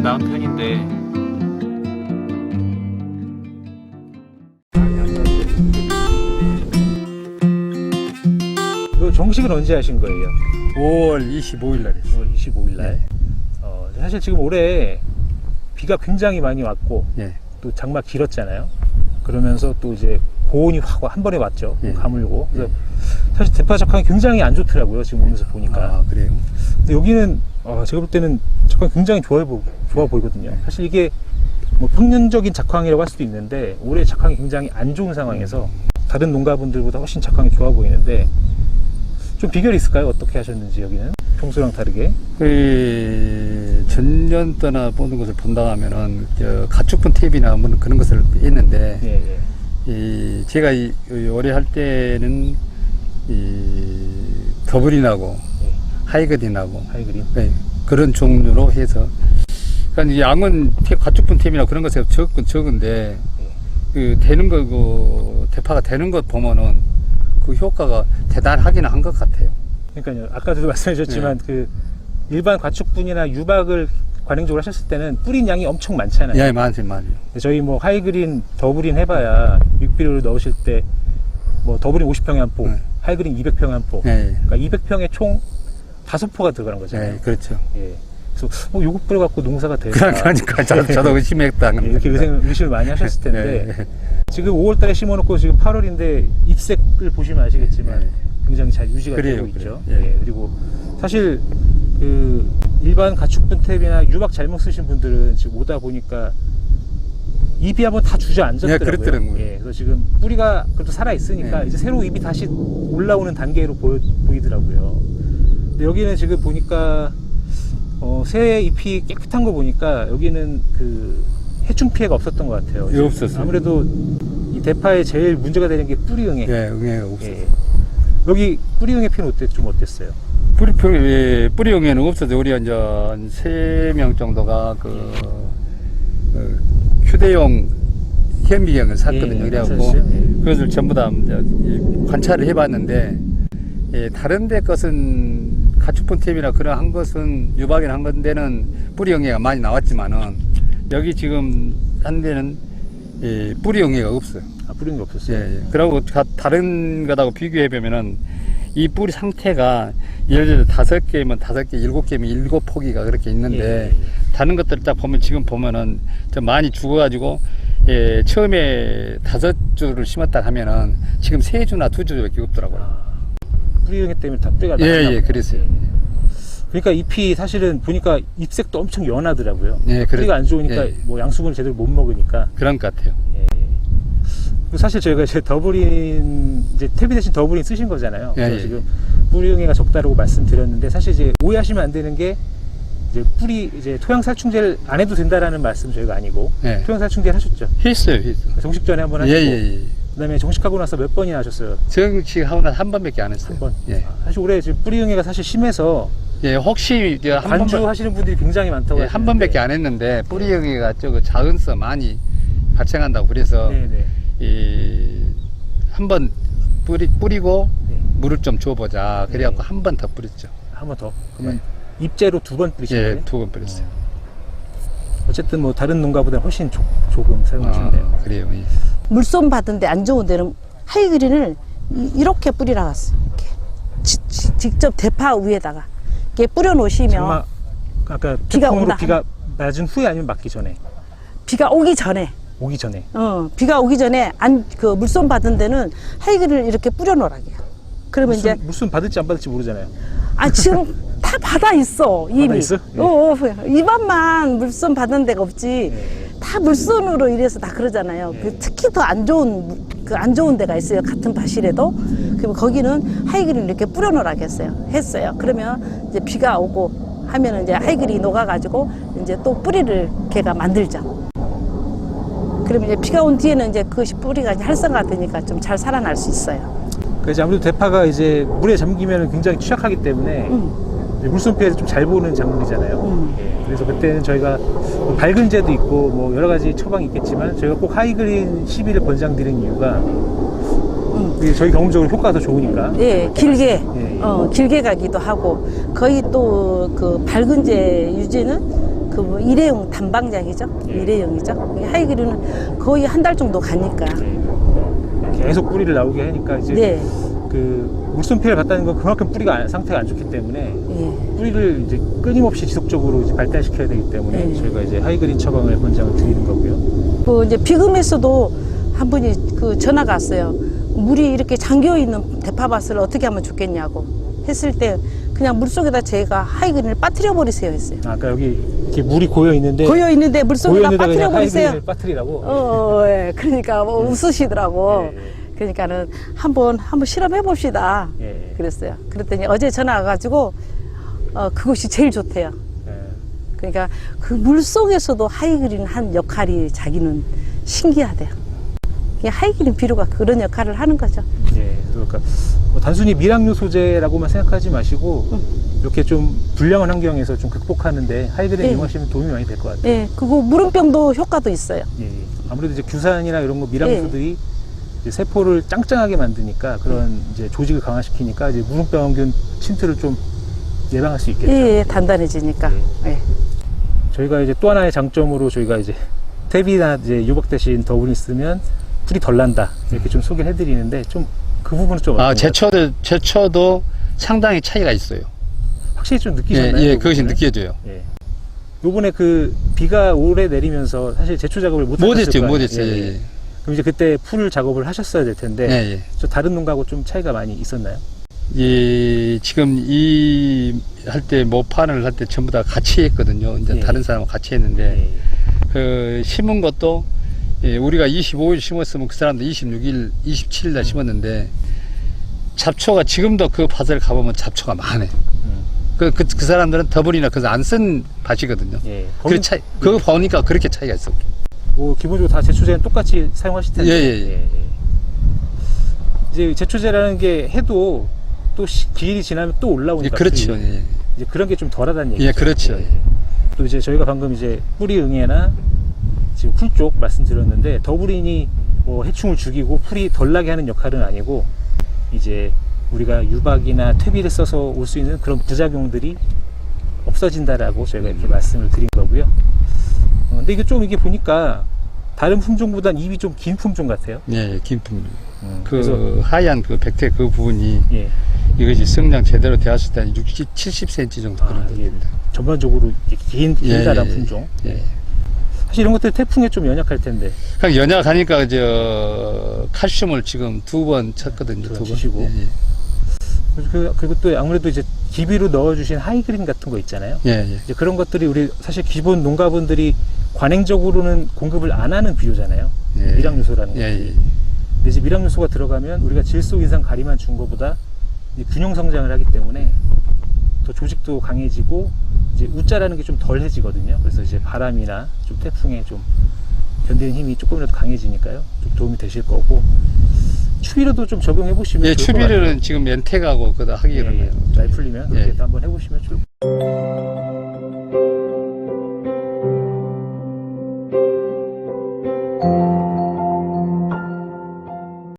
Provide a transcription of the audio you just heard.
좀 나은 편인데 이거 정식은 언제 하신 거예요? 5월 25일 날 했어요. 5월 25일 날. 네. 어, 사실 지금 올해 비가 굉장히 많이 왔고 예. 또 장마 길었잖아요. 그러면서 또 이제 고온이 확 한 번에 왔죠. 예. 가물고. 그래서 사실 대파 작황이 굉장히 안 좋더라고요. 지금 오면서 보니까. 아, 그래요. 근데 여기는 어, 제가 볼 때는 작황이 굉장히 좋아, 보, 좋아 보이거든요. 사실 이게 뭐 평년적인 작황이라고 할 수도 있는데 올해 작황이 굉장히 안 좋은 상황에서 다른 농가분들보다 훨씬 작황이 좋아 보이는데 좀 비결이 있을까요? 어떻게 하셨는지 여기는 평소랑 다르게 그 전년 때나 보는 것을 본다 하면은 저 가축분 탭이나 뭐 그런 것을 했는데 예, 예. 이 제가 이, 이 올해 할 때는 이 더블인하고 예. 하이그린하고 하이그린 네, 그런 종류로 해서 그러니까 이 양은 태- 가축분 템이나 그런 것에 적은 적은데 그 되는 거고 대파가 되는 것 보면은 그 효과가 대단하기는 한 것 같아요. 그러니까요. 아까도 말씀해 주셨지만 네. 그 일반 가축분이나 유박을 관행적으로 하셨을 때는 뿌린 양이 엄청 많잖아요. 예, 많지 많이. 저희 뭐 하이그린, 더블인 해봐야 육비료를 넣으실 때 뭐 더블인 50평에 한 포, 네. 하이그린 200평에 한 포. 예, 그러니까 200평에 총 다섯 포가 들어가는 예, 거잖아요. 예, 그렇죠. 예. 그래서 어, 요거 뿌려 갖고 농사가 될까? 그러니까 저도, 저도 의심했다. 예, 이렇게 의심, 의심을 많이 하셨을 텐데 예, 예. 지금 5월달에 심어놓고 지금 8월인데 잎색을 보시면 아시겠지만 예. 굉장히 잘 유지가 그래요, 되고 있죠. 그래요. 예. 예, 그리고 사실 그 일반 가축 분 탭이나 유박 잘못 쓰신 분들은 지금 오다 보니까 잎이 한번 다 주저앉았더라고요. 예. 예, 그래서 지금 뿌리가 그래도 살아 있으니까 예. 이제 새로 잎이 다시 올라오는 단계로 보여, 보이더라고요. 근데 여기는 지금 보니까 어, 새 잎이 깨끗한 거 보니까 여기는 그 해충 피해가 없었던 것 같아요. 예, 없었어요. 아무래도 이 대파에 제일 문제가 되는 게 뿌리응애. 예, 응애가 없어요. 예. 여기 뿌리응애 피는 어때? 좀 어땠어요? 뿌리 표, 예, 뿌리 용에는 없어서 우리 이제 한세명 정도가 그, 그 휴대용 현미경을 샀거든요. 예, 그래갖고? 예. 그것을 전부 다 관찰을 해봤는데 예, 다른 데 것은 가축분 탭이나 그런 한 것은 유박이나 한 건데는 뿌리 용해가 많이 나왔지만은 여기 지금 한 데는 예, 뿌리 용해가 없어요. 아, 뿌리응애 예, 없었어요? 예. 그리고 가- 다른 것하고 비교해 보면은 이 뿌리 상태가 예를 들어 다섯 개면 다섯 개, 일곱 개면 일곱 포기가 그렇게 있는데 예. 다른 것들 딱 보면 지금 보면은 좀 많이 죽어가지고 예, 처음에 다섯 주를 심었다 하면은 지금 세 주나 두 주밖에 없더라고요. 아, 뿌리응애 때문에 다 뿌리가 예, 나갔나 예, 보다. 그랬어요. 그러니까 잎이 사실은 보니까 잎색도 엄청 연하더라고요. 예, 그래- 뿌리가 안 좋으니까 예. 뭐 양수분을 제대로 못 먹으니까. 그런 것 같아요. 예. 그리고 사실 저희가 이제 더블인 이제 탭이 대신 더블인 쓰신 거잖아요. 예, 그래서 예. 지금 뿌리응애가 적다라고 말씀드렸는데 사실 이제 오해하시면 안 되는 게 이제 뿌리 이제 토양 살충제를 안 해도 된다라는 말씀 저희가 아니고 예. 토양 살충제를 하셨죠. 했어요, 했어요. 정식 전에 한번 예, 하시고 예, 예. 그다음에 정식하고 나서 몇 번이나 하셨어요? 정식 하고 나서 한 번밖에 안 했어요. 한 번. 예. 사실 올해 지금 뿌리응애가 사실 심해서 예, 혹시 이제 한 번만- 하시는 분들이 굉장히 많다고 예, 한 번밖에 안 했는데 뿌리 여기가 저거 자은서 많이 발생한다고 그래서 네네. 이 한 번 뿌리 뿌리고 네. 물을 좀 줘보자 그래갖고 네. 한번 더 뿌렸죠. 한 번 더. 그러면 입제로 두 번 뿌리신 예, 거예요? 두번 뿌렸어요. 어 쨌든 뭐 다른 농가보다 훨씬 조, 조금 사용하셨네요. 아, 그래요. 예. 물솜 받은데 안 좋은 데는 하이그린을 이- 이렇게 갔어. 지- 직접 대파 위에다가 이렇게 뿌려 놓으시면 아까 비가 온다 비가 맞은 후에 아니면 맞기 전에 비가 오기 전에 오기 전에 어, 비가 오기 전에 안 그 물솜 받은 데는 하이그린을 이렇게 뿌려 놓으라게요. 그러면 이제 무슨 무슨 받을지 안 받을지 모르잖아요. 아 지금 다 받아 있어 이미. 받아 있어? 예. 어, 어, 입안만 물솜 받은 데가 없지. 예. 다 물손으로 이래서 다 그러잖아요. 그 특히 더 안 좋은 그 안 좋은 데가 있어요. 같은 밭이라도. 그러면 거기는 하이그린 이렇게 뿌려놓으라겠어요. 했어요. 그러면 이제 비가 오고 하면은 이제 하이그린이 녹아가지고 이제 또 뿌리를 걔가 만들죠. 그러면 이제 비가 온 뒤에는 이제 그것이 뿌리가 이제 활성화되니까 좀 잘 살아날 수 있어요. 그래서 아무래도 대파가 이제 물에 잠기면 굉장히 취약하기 때문에 음. 물손 피해를 좀잘 보는 작물이잖아요. 음. 예, 그래서 그때는 저희가 뭐 밝은 제도 있고 뭐 여러 가지 처방이 있겠지만 저희가 꼭 하이그린 12를 권장드리는 이유가 이게 저희 경험적으로 효과가 더 좋으니까. 예, 길게, 예, 예. 어, 길게 가기도 하고, 거의 또 그 밝은제 유지는 그 뭐 일회용 단방작이죠. 예. 일회용이죠. 이 하이그린은 거의 한 달 정도 가니까. 네. 계속 뿌리를 나오게 하니까 이제 네. 그 물손 피해를 받다는 건 그만큼 뿌리가 안- 상태가 안 좋기 때문에 예. 뿌리를 이제 끊임없이 지속적으로 이제 발달시켜야 되기 때문에 네. 저희가 이제 하이그린 처방을 권장을 드리는 거고요. 그 이제 비금에서도 한 분이 그 전화가 왔어요. 물이 이렇게 잠겨 있는 대파밭을 어떻게 하면 좋겠냐고 했을 때 그냥 물 속에다 제가 하이그린을 빠뜨려 버리세요 했어요. 아까 여기 이렇게 물이 고여 있는데 고여 있는데 물 속에다 빠뜨려 그냥 버리세요. 하이그린을 빠뜨리라고. 어, 예. 그러니까 뭐 웃으시더라고. 예, 예. 그러니까는 한번 한번 실험해 봅시다. 예. 그랬어요. 그랬더니 어제 전화 와가지고 어, 그것이 제일 좋대요. 예. 그러니까 그 물 속에서도 하이그린 한 역할이 자기는 신기하대요. 이 하이그린 비료가 그런 역할을 하는 거죠. 예, 그러니까 뭐 단순히 미량류 소재라고만 생각하지 마시고 이렇게 좀 불량한 환경에서 좀 극복하는데 하이드렌 예. 이용하시면 도움이 많이 될 것 같아요. 예, 그거 무름병도 효과도 있어요. 예, 예. 아무래도 이제 규산이나 이런 거 미량류들이 이제 세포를 짱짱하게 만드니까 그런 이제 조직을 강화시키니까 이제 무름병균 침투를 좀 예방할 수 있겠죠. 예, 예, 단단해지니까. 예. 저희가 이제 또 하나의 장점으로 저희가 이제 탭이나 이제 유박 대신 더블이 쓰면 풀이 덜 난다 이렇게 좀 소개를 해드리는데 좀 그 부분은 좀 아, 어떤 것 같아요? 제초도, 제초도 상당히 차이가 있어요. 확실히 좀 예, 느끼셨나요? 예, 그 그것이 부분은? 느껴져요. 예. 요번에 그 비가 오래 내리면서 사실 제초 작업을 못 못했죠? 못했어요. 예, 예, 예. 예. 그럼 이제 그때 풀 작업을 하셨어야 될 텐데 예, 예. 저 다른 농가하고 좀 차이가 많이 있었나요? 이 지금 이 할 때 모판을 할 때 전부 다 같이 했거든요. 이제 예. 다른 사람하고 같이 했는데 예. 그 심은 것도 예, 우리가 25일 심었으면 그 사람도 26일, 27일 날 심었는데 잡초가 지금도 그 밭을 가보면 잡초가 많아요. 음. 그, 그, 그 사람들은 더블이나 그래서 안 쓴 밭이거든요. 예. 그 차이, 그거 보니까 그렇게 차이가 있어. 뭐 기본적으로 다 제초제는 똑같이 사용하실 텐데. 예, 예, 예. 이제 제초제라는 게 해도 또 시- 기일이 지나면 또 예, 올라오니까. 그렇죠. 풀이. 예, 이제 그런 게 좀 덜하다는 얘기죠. 예 그렇죠. 또 이제 저희가 방금 이제 뿌리 응애나 지금 풀 쪽 말씀드렸는데 더블인이 뭐 해충을 죽이고 풀이 덜 나게 하는 역할은 아니고 이제 우리가 유박이나 퇴비를 써서 올 수 있는 그런 부작용들이 없어진다라고 저희가 이렇게 말씀을 드린 거고요. 어, 근데 이게 좀 이게 보니까 다른 품종보단 입이 좀 긴 품종 같아요. 예, 예, 김품. 음, 그 그래서 하얀 그 백태 그 부분이 예, 이것이 성장 제대로 되었을 때는 60, 70cm 정도 아, 그런 이게 겁니다. 전반적으로 이렇게 긴 길다란 품종. 예. 사실 이런 것들 태풍에 좀 연약할 텐데. 그냥 연약하니까 저 칼슘을 지금 두 번 쳤거든요. 두 번. 치시고. 예, 예. 그, 그리고 또 아무래도 이제 기비로 넣어주신 하이그린 같은 거 있잖아요. 예, 예. 이제 그런 것들이 우리 사실 기본 농가분들이 관행적으로는 공급을 안 하는 비료잖아요. 예. 미량 요소라는 거. 예, 예. 근데 이제 미량 요소가 들어가면 우리가 질소 인상 가리만 준 것보다 균형 성장을 하기 때문에 더 조직도 강해지고 이제 우자라는 게 좀 덜해지거든요. 그래서 이제 바람이나 좀 태풍에 좀 견디는 힘이 조금이라도 강해지니까요. 좀 도움이 되실 거고 추비로도 좀 적용해 보시면 예. 추비를 지금 연택하고 그다 하기로 예, 해요. 잘 풀리면 예. 그렇게 또 한번 해보시면 좋을 것 같아요.